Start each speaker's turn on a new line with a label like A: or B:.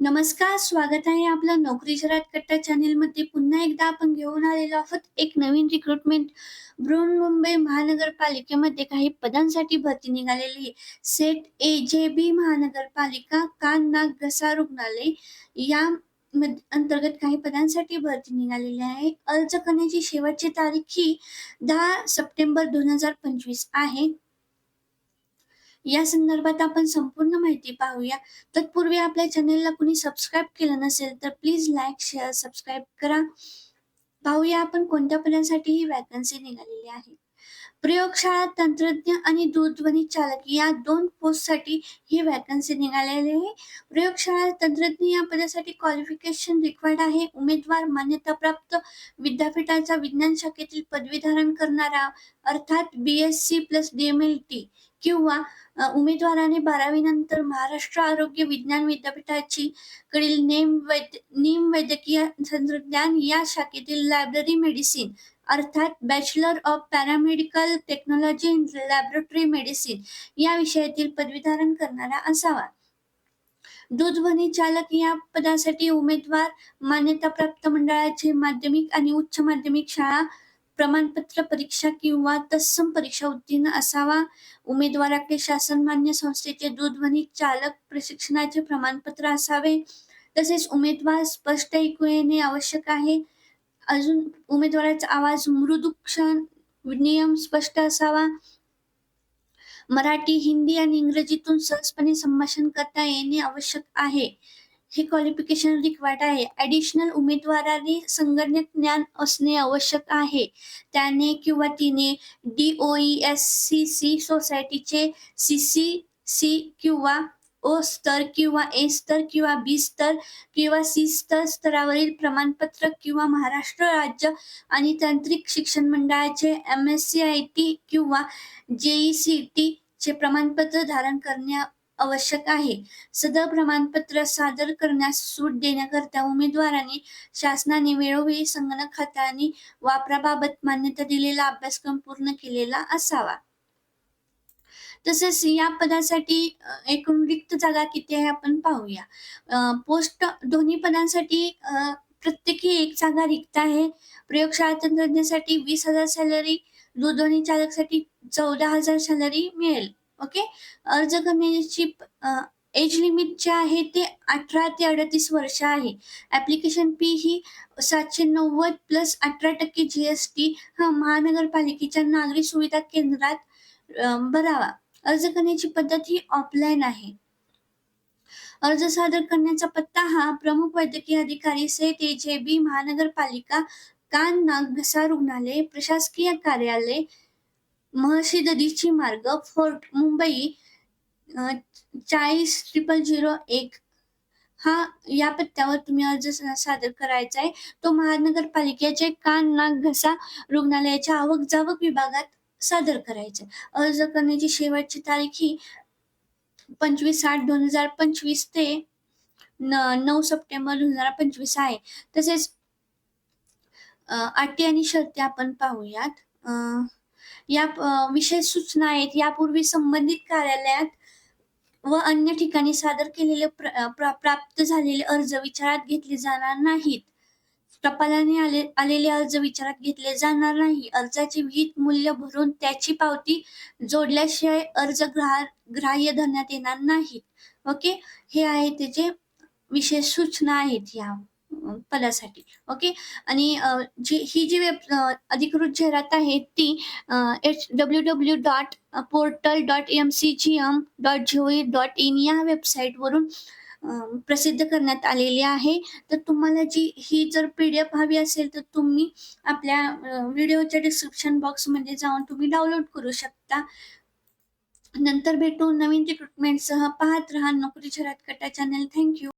A: नमस्कार स्वागत आहे आपलं नोकरी शहरात कट्टा चॅनेलमध्ये पुन्हा एकदा आपण घेऊन आलेलो आहोत एक नवीन रिक्रुटमेंट बृहन्मुंबई महानगरपालिकेमध्ये काही पदांसाठी भरती निघालेली आहे. सेट ए जे बी महानगरपालिका कान नाक घसा रुग्णालय या अंतर्गत काही पदांसाठी भरती निघालेली आहे. अर्ज करण्याची शेवटची तारीख ही दहा सप्टेंबर दोन हजार पंचवीस आहे. या संदर्भात आपण संपूर्ण माहिती पाहूया. तत्पूर्वी आपल्या चॅनेलला कुणी सबस्क्राईब केलं नसेल तर प्लीज लाईक शेअर सबस्क्राईब करा. पाहूया आपण कोणत्या पदांसाठी ही वॅकन्सी निघालेली आहे. प्रयोगशाळा तंत्रज्ञ आणि दूरध्वनी चालक या दोन पोस्टसाठी ही वॅकन्सी निघालेली आहे. प्रयोगशाळा तंत्रज्ञ या पदासाठी क्वालिफिकेशन रिक्वायर्ड आहे. उमेदवार मान्यताप्राप्त विद्यापीठाचा विज्ञान शाखेतील पदवी धारण करणारा अर्थात B S C plus D M L T किंवा अ, उमेदवाराने बारावी नंतर महाराष्ट्र आरोग्य विज्ञान विद्यापीठाची कडील नेम वैद निम वैद्यकीय तंत्रज्ञान या शाखेतील लायब्ररी मेडिसिन अर्थात bachelor of paramedical technology in laboratory medicine या विषयातील पदवीधारण करणारा असावा. दूरध्वनी चालक या पदासाठी उमेदवार मान्यताप्राप्त मंडळाचे माध्यमिक आणि उच्च माध्यमिक शाळा प्रमाणपत्र परीक्षा किंवा तत्सम परीक्षा उत्तीर्ण असावा. उमेदवाराकडे शासनमान्य संस्थेचे दूरध्वनी चालक प्रशिक्षणाचे प्रमाणपत्र असावे. तसेच उमेदवार स्पष्ट ऐकू येणे आवश्यक आहे. अजून उमेदवाराचा आवाज मृदुक्षण नियम स्पष्ट असावा. मराठी हिंदी आणि इंग्रजीतून सहजपणे संभाषण करता येणे आवश्यक आहे. हे क्वालिफिकेशन रिक्वायर्ड आहे. ॲडिशनल उमेदवाराने संगणक ज्ञान असणे आवश्यक आहे. त्याने किंवा तिने D O E S C C सोसायटीचे सी सी सी किंवा ओ स्तर किंवा ए स्तर किंवा बी स्तर किंवा सी स्तर स्तरावरील प्रमाणपत्र किंवा महाराष्ट्र राज्य आणि तांत्रिक शिक्षण मंडळाचे M S C I T किंवा जेई सी टी चे प्रमाणपत्र धारण करण्या आवश्यक आहे. सदर प्रमाणपत्र सादर करण्यास सूट देण्याकरता उमेदवाराने शासनाने वेळोवेळी संगणक हाताळणी वापराबाबत मान्यता दिलेला अभ्यासक्रम पूर्ण केलेला असावा. तसेच या पदासाठी एकूण रिक्त जागा किती आहे आपण पाहूया. पोस्ट दोन्ही पदांसाठी प्रत्येकी एक जागा रिक्त आहे. प्रयोगशाळा तंत्रज्ञासाठी वीस हजार सॅलरी दूरध्वनी चालकसाठी चौदा हजार सॅलरी मिळेल. ओके अर्ज करण्याची एज लिमिट जे आहे ते अठरा ते अडतीस वर्ष आहे. ऍप्लिकेशन फी ही सातशे नव्वद प्लस अठरा टक्के जी एस टी हा महानगरपालिकेच्या नागरी सुविधा केंद्रात भरावा. अर्ज करण्याची पद्धत ही ऑफलाईन आहे. अर्ज सादर करण्याचा पत्ता हा प्रमुख वैद्यकीय अधिकारी सेट ए जे बी महानगरपालिका कान नाग घसा रुग्णालय प्रशासकीय कार्यालय महर्षी दधीची मार्ग फोर्ट मुंबई चाळीस ट्रिपल झिरो एक. हा या पत्त्यावर तुम्ही अर्ज सादर करायचा आहे तो महानगरपालिकेचे कान नाक घसा रुग्णालयाच्या आवक जावक विभागात सादर करायचे अर्ज करण्याची शेवटची तारीख ही पंचवीस आठ दोन हजार पंचवीस ते नऊ सप्टेंबर दोन हजार पंचवीस आहे. तसेच अटी आणि शर्ती आपण पाहूयात. अं या विशेष सूचना आहेत. यापूर्वी संबंधित कार्यालयात व अन्य ठिकाणी सादर केलेले प्रा- प्राप्त झालेले अर्ज विचारात घेतले जाणार नाहीत. टपालाने आले आलेले अर्ज विचारात घेतले जाणार नाही. अर्जाचे विहित मूल्य भरून त्याची पावती जोडल्याशिवाय अर्ज ग्राह ग्राह्य धरण्यात येणार नाहीत. ओके? हे आहे त्याचे विशेष सूचना आहेत या. पदासाठी. ओके आणि जी ही जी वेब अधिकृत जाहिरात आहे ती H W W dot portal dot M C G M dot G O dot in या वेबसाईटवरून प्रसिद्ध करण्यात आलेली आहे. तर तुम्हाला जी ही जर पी डी एफ हवी असेल तर तुम्ही आपल्या व्हिडिओच्या डिस्क्रिप्शन बॉक्समध्ये जाऊन तुम्ही डाउनलोड करू शकता. नंतर भेटू नवीन रिक्रुटमेंटसह पाहत राहा नोकरी शहरात कटा चॅनल थँक्यू